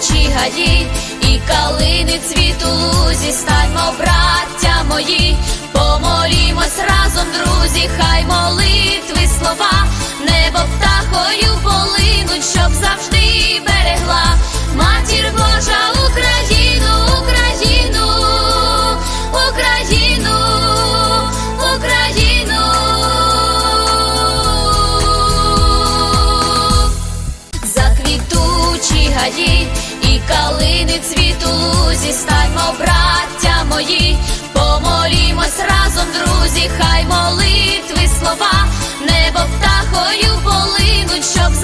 заквітучі гаї і калини цвіту лузі, станьмо, браття мої, помолімось разом, друзі, хай молитви слова, небо птахою полинуть, щоб завжди берегла матір Божа Україну, Україну, Україну, Україну. Заквітучі гаї і калини цвіту лузі, станьмо, браття мої, помолімось разом, друзі, хай молитви слова, небо птахою полинуть, щоб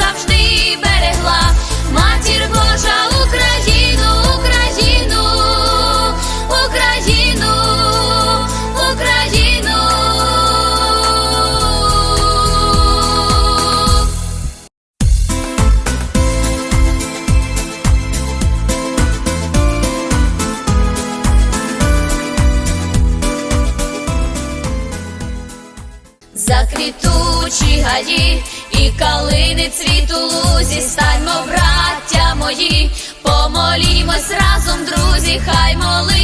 Заквітучі гаї і калини цвіту лузі, станьмо, браття мої, помолімось разом, друзі, хай молитви